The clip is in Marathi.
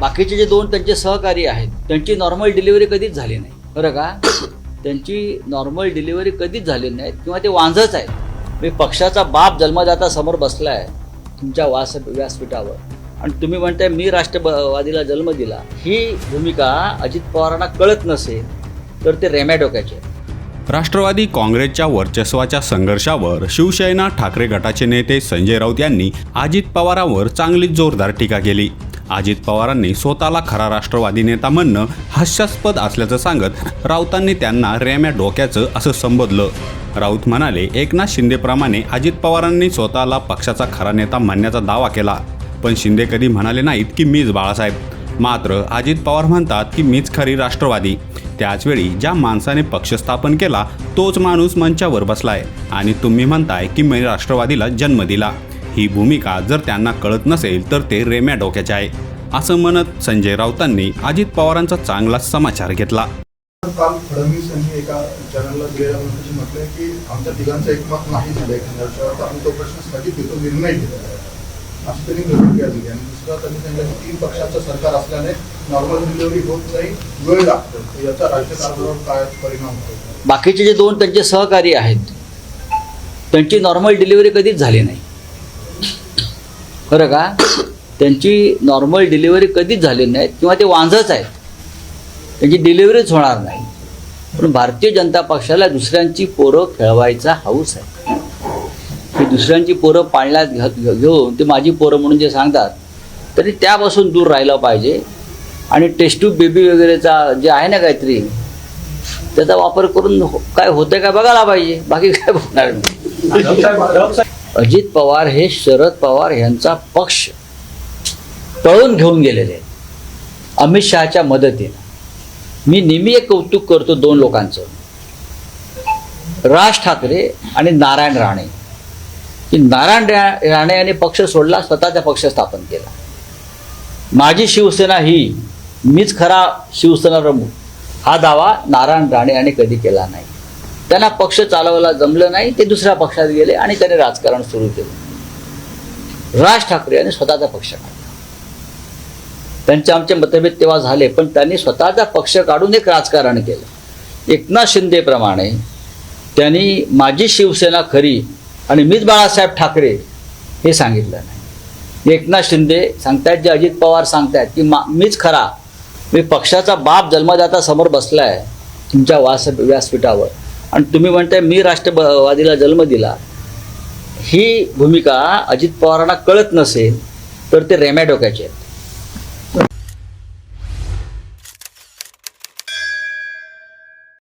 बाकीचे जे दोन त्यांचे सहकारी आहेत त्यांची नॉर्मल डिलिव्हरी कधीच झाली नाही. बरं का? त्यांची नॉर्मल डिलिव्हरी कधीच झाली नाही किंवा ते वांझच आहेत. मी पक्षाचा बाप जन्मदाता समोर बसलाय तुमच्या वास व्यासपीठावर. आणि तुम्ही म्हणताय मी राष्ट्रवादीला जन्म दिला. ही भूमिका अजित पवारांना कळत नसेल तर ते रेम्या डोक्याचे आहेत. राष्ट्रवादी काँग्रेसच्या वर्चस्वाच्या संघर्षावर शिवसेना ठाकरे गटाचे नेते संजय राऊत यांनी अजित पवारांवर चांगलीच जोरदार टीका केली. अजित पवारांनी स्वतःला खरा राष्ट्रवादी नेता म्हणणं हास्यास्पद असल्याचं सांगत राऊतांनी त्यांना रेम्या डोक्याचं असं संबोधलं. राऊत म्हणाले एकनाथ शिंदेप्रमाणे अजित पवारांनी स्वतःला पक्षाचा खरा नेता म्हणण्याचा दावा केला. पण शिंदे कधी म्हणाले नाहीत की मीच बाळासाहेब. मात्र अजित पवार म्हणतात की मीच खरी राष्ट्रवादी. त्याचवेळी ज्या माणसाने पक्ष स्थापन केला तोच माणूस मंचावर बसलाय. आणि तुम्ही म्हणताय की मी राष्ट्रवादीला जन्म दिला. ही भूमिका जर त्यांना कळत नसेल तर ते रेम्या डोक्याचे आहे. असं म्हणत संजय राऊतांनी अजित पवारांचा चांगला समाचार घेतला. काल फडणवीस यांनी एका चॅनलला दिलेल्या म्हटलंय की आमच्या तिघांचं एकमत नाही झालं एकंदर आम्ही तो प्रश्न स्थगित घेतो निर्णय घेतो असं त्यांनी प्रतिक्रिया दिली आणि दुसरा त्यांनी सांगितलं की तीन पक्षाचं सरकार असल्याने नॉर्मल डिलिव्हरी होत नाही वेळ लागतो. याचा राज्यकारभारावर काय परिणाम होतो? बाकीचे जे दोन त्यांचे सहकारी आहेत त्यांची नॉर्मल डिलिव्हरी कधीच झाली नाही. खरं का? त्यांची नॉर्मल डिलिव्हरी कधीच झाली नाही किंवा ते वांझच आहेत. त्यांची डिलिव्हरीच होणार नाही. पण भारतीय जनता पक्षाला दुसऱ्यांची पोरं खेळवायचा हाऊस आहे. की दुसऱ्यांची पोरं पाळण्यात घेऊन ते माझी पोरं म्हणून जे सांगतात तरी त्यापासून दूर राहिलं पाहिजे. आणि टेस्ट्यूब बेबी वगैरेचा जे आहे ना काहीतरी त्याचा वापर करून हो- काय होतंय काय बघायला पाहिजे. बाकी काय बघणार अजित पवार हे शरद पवार यांचा पक्ष तळून घेऊन गेलेले. आहेत अमित शहाच्या मदतीनं. मी नेहमी एक कौतुक करतो दोन लोकांचं. राज ठाकरे आणि नारायण राणे. की नारायण राणे यांनी पक्ष सोडला स्वतःचा पक्ष स्थापन केला. माझी शिवसेना ही मीच खरा शिवसेना प्रमुख. हा दावा नारायण राणे यांनी कधी केला नाही. त्यांना पक्ष चालवायला जमलं नाही ते दुसऱ्या पक्षात गेले आणि त्याने राजकारण सुरू केलं. राज ठाकरे यांनी स्वतःचा पक्ष काढला. त्यांचे आमचे मतभेद तेव्हा झाले पण त्यांनी स्वतःचा पक्ष काढून एक राजकारण केलं. एकनाथ शिंदेप्रमाणे त्यांनी माझी शिवसेना खरी आणि मीच बाळासाहेब ठाकरे हे सांगितलं नाही. एकनाथ शिंदे सांगतायत जे अजित पवार सांगतायत की मा मीच खरा मी पक्षाचा बाप जन्मदाता समोर बसलाय तुमच्या वास व्यासपीठावर. आणि तुम्ही म्हणताय मी राष्ट्रवादीला जन्म दिला. ही भूमिका अजित पवारांना कळत नसेल तर ते रेम्या डोक्याचे आहेत.